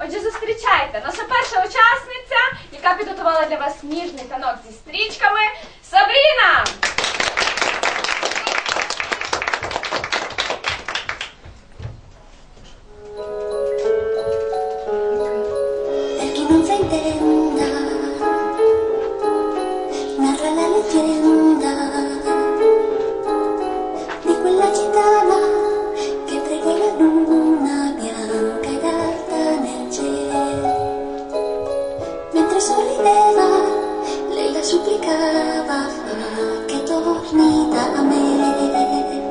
Отже, зустрічайте, наша перша учасниця, яка підготувала для вас ніжний танок зі стрічками Сабріна! Sorrideva, lei la supplicava, fa che torni da me.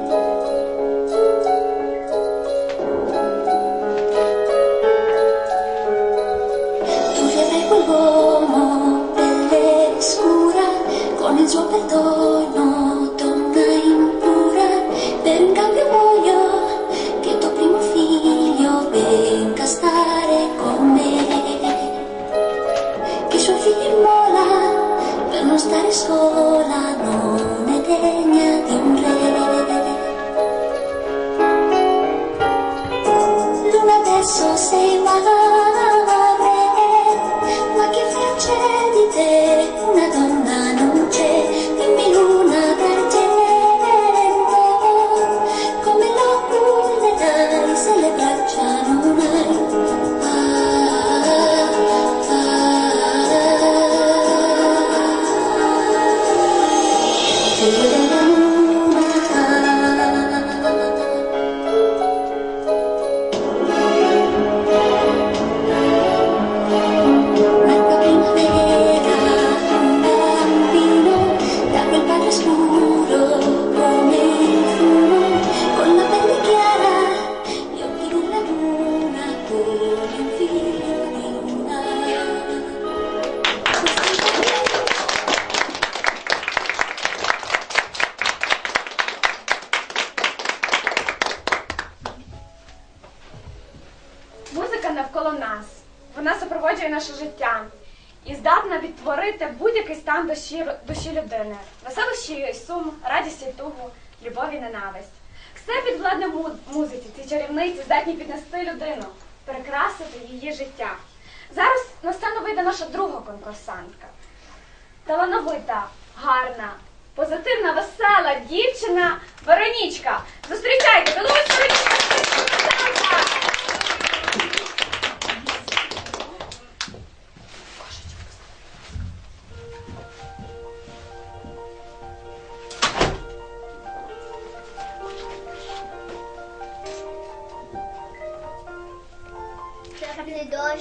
Музика навколо нас. Вона супроводжує наше життя і здатна відтворити будь-який стан душі, душі людини. Веселощі і сум, радість і тугу, любов і ненависть. Все підвладне музиці, ці чарівниці здатні піднести людину, перекрасити її життя. Зараз на сцену вийде наша друга конкурсантка. Талановита, гарна, позитивна, весела дівчина Веронічка. Зустрічайте, Білорусь Веронічка!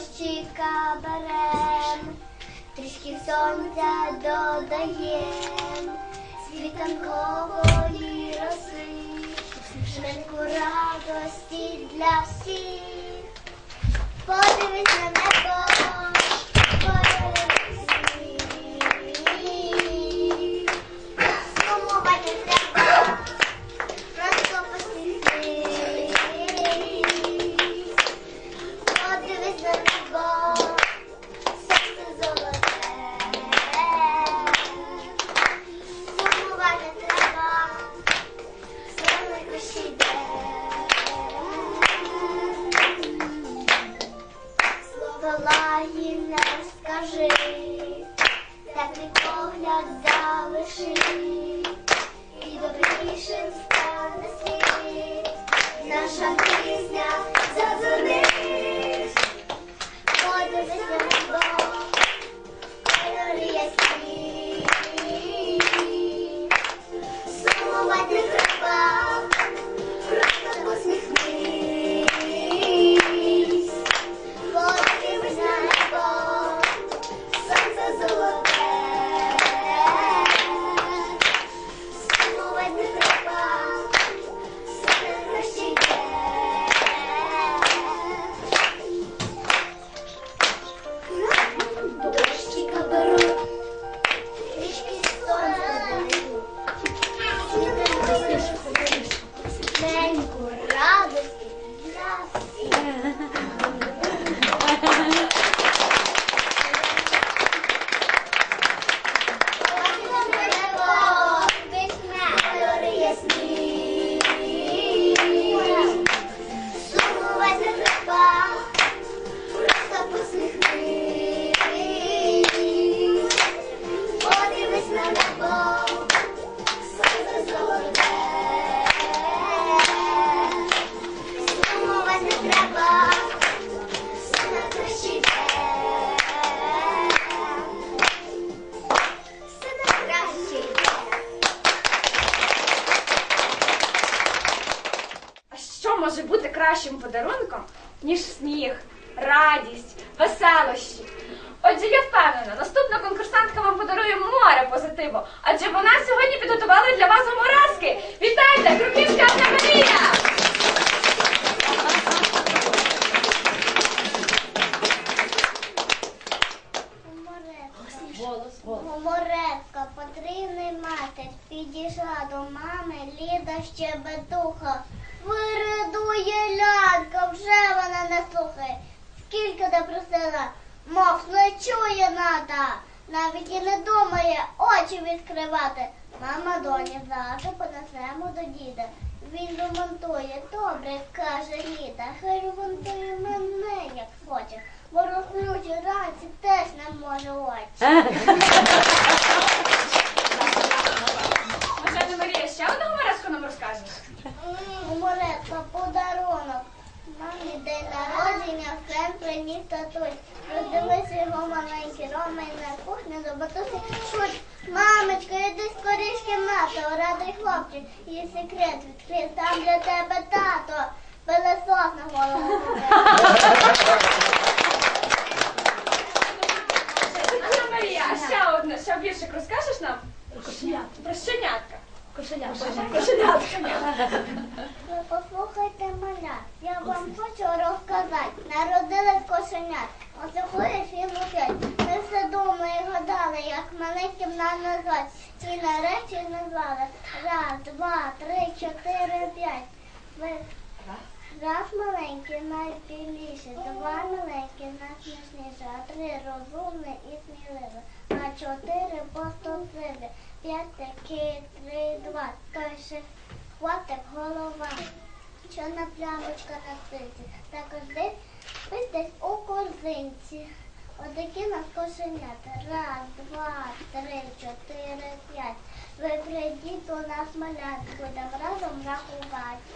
Дощика берем, трішки сонця додаєм, світанкової роси, швидку радості для всіх. Подивись на небо, Наша пісня задзвонить, ніж сніг, радість, веселощі. Отже, я впевнена, наступна конкурсантка вам подарує море позитиву, адже вона сьогодні підготувала для вас гуморески. Вітайте, Крупівська Анна Марія! Гуморетка, потрібний матір, підійшла до мами Ліда Щебетуха. Виридує лянка, вже вона не слухає. Скільки не просила, мов не чує нада. Навіть і не думає очі відкривати. Мама доні завтра понесемо до діда. Він ремонтує добре, каже Ліда. Хай ремонтує мене, як хоче, бо розлючі ранці теж не може очі. гумореску нам розкажеш? Гуморетка, подарунок. Мамі день народження, френ приніс татусь. Роздивився його маленький Рома і на кухні до батусі шуть. Мамочка, іди скоріш в кімнату, радий хлопчик. Є секрет відкрив, там для тебе тато. Пилесос на голову. Анна Марія, а ще одне, ще віршик розкажеш нам? Про щенятка. Ви послухайте мене, я вам хочу розказати. Народились кошенят, осухує фільму п'ять. Ми все думали і гадали, як маленьким нам назвати. І нарешті назвали. Раз, два, три, чотири, п'ять. Ви... Раз маленький найбільший, два маленькі а три розумний і сміливий, а чотири поступливі, п'ять такі, три, два, ще хватик голова, чорна плямочка на ситі, також десь десь у корзинці. Отакі нас кошенята. Раз, два, три, чотири, п'ять. Ви прийдіть до нас малят, будемо разом рахувати.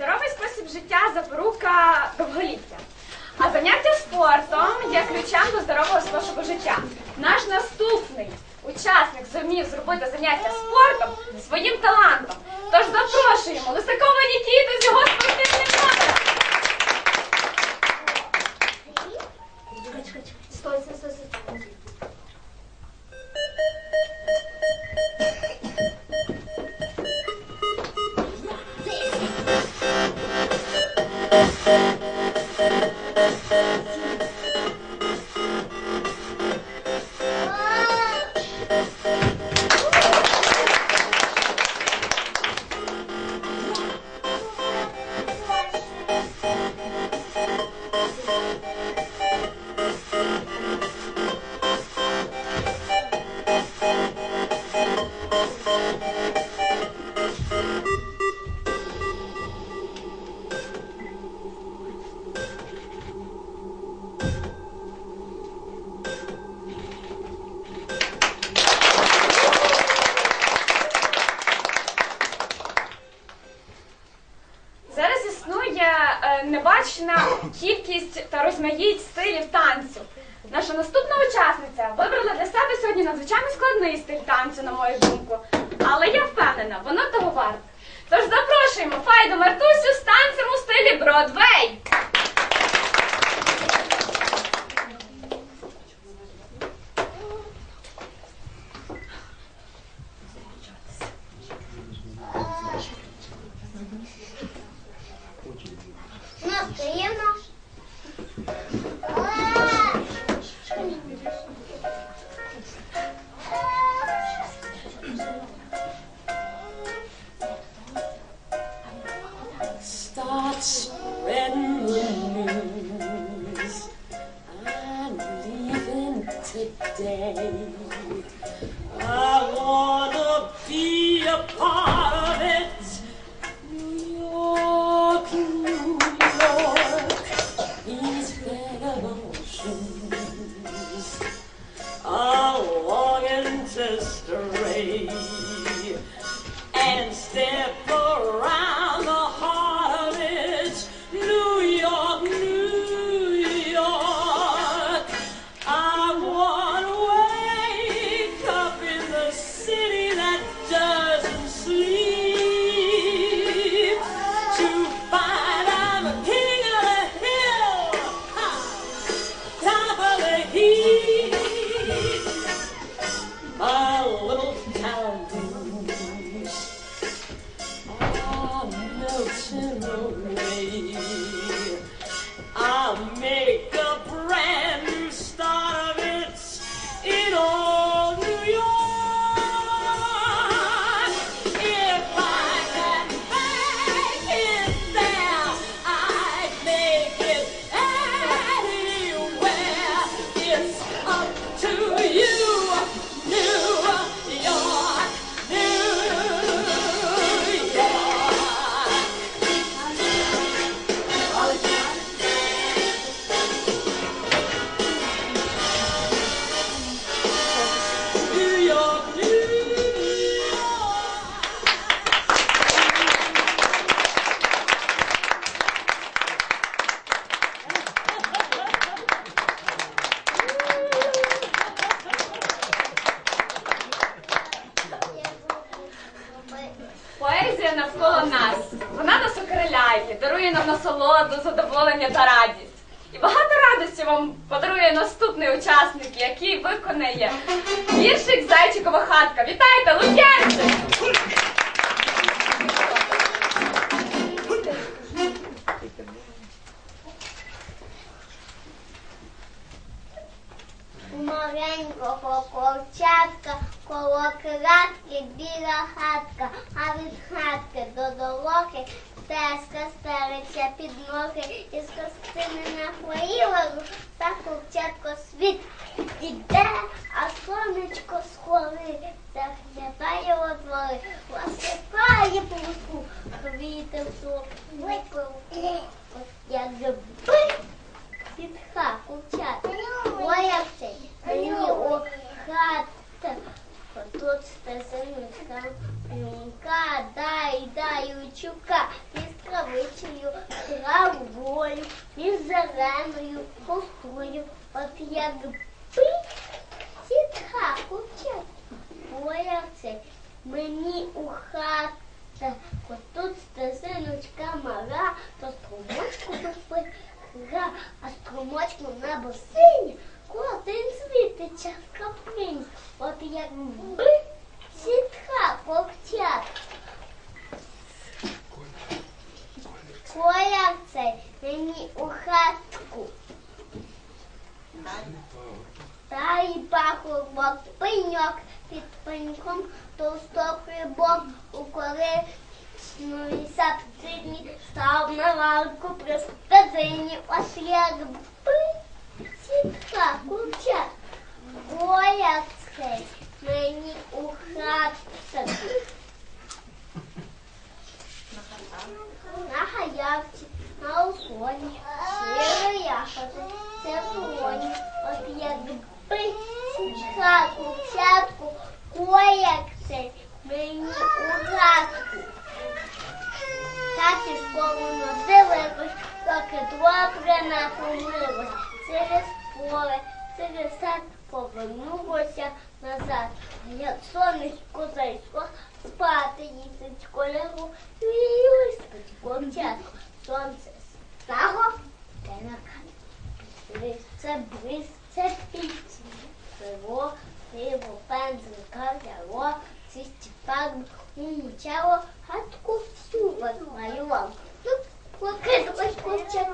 Здоровий спосіб життя запорука довголіття. А заняття спортом є ключем до здорового способу життя. Наш наступний учасник зумів зробити заняття спортом своїм талантом. Тож запрошуємо Лисакова Нікіту з його спортивним номером. Небачена кількість та розмаїть стилів танцю. Наша наступна учасниця вибрала для себе сьогодні надзвичайно складний стиль танцю, на мою думку. Але я впевнена, воно того варте. Тож запрошуємо Файду Мартусю з танцем у стилі Бродвей. Настоїмо. Yeah. Вона нас окриляє, дарує нам насолоду, задоволення та радість. І багато радості вам подарує наступний учасник, який виконає віршик Зайчикова хатка. Вітайте, Лук'янчик! Біла хатка, а від хатки до долоки теска стереться під ноги, із костини напоїла та хлопчатко світ іде, а сонечко схори, заглядає у двори, ласипає по пуску, квіти в випив, от якби Сітха, курчат, боявся, мені у хата. Тут стесенка, юнка, дай, дай, учука, із травичею, травою, із зеленою косою, от якби сітха, курчат, боявся, мені у хата. Тут стесиночка мала, то струмочку пішли, гра, а струмочку небо синє, котин світиться в каплині. От якби сітка ковчат. Коля цей мені у хатку. Та й пахло пеньок під пеньком, товстокрибок у коричневій сапцині став на лавку при стазині. Ось якби сітка курча. Цей мені у хатку. На хаявці, на уконі, сіли ягоди, це полоні. От якби хаку, сятку, кояк цей мені у хатку. Таті школу носилось, поки добре напомилось. Через поле, через сад повернулося назад. Як сонечко зайшло, спати їздить кольору, виспить ковчатку. Сонце стало, те на камінь. Це бриз, це pegou, levou para descarregou, se pago, um tchau, rato com chuva, aí eu amo. Eu quero mais com tchau.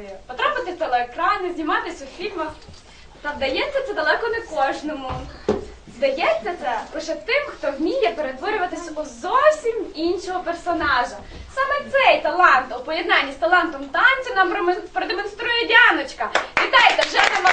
Актрисою, потрапити в телеекрани, зніматися у фільмах. Та вдається це далеко не кожному. Здається це лише тим, хто вміє перетворюватись у зовсім іншого персонажа. Саме цей талант у поєднанні з талантом танцю нам продемонструє Діаночка. Вітайте вже не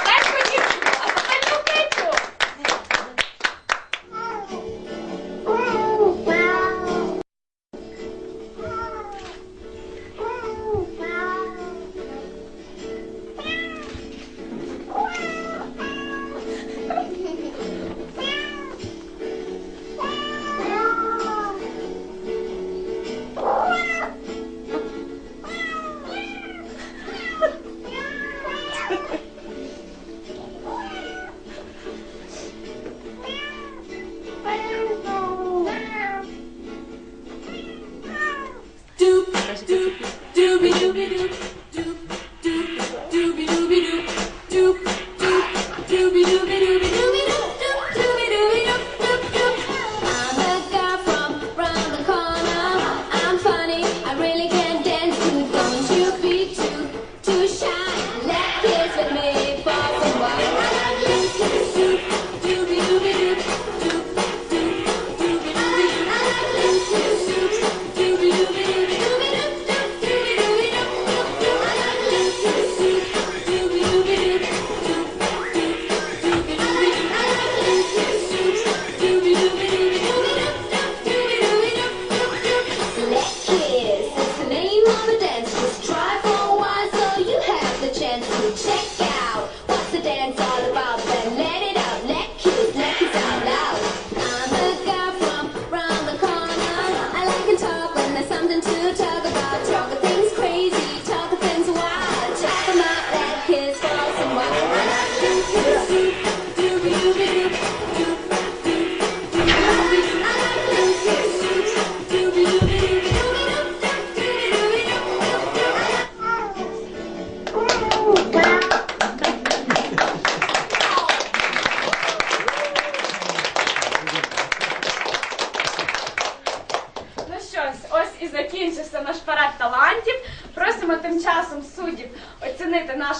оцінити наших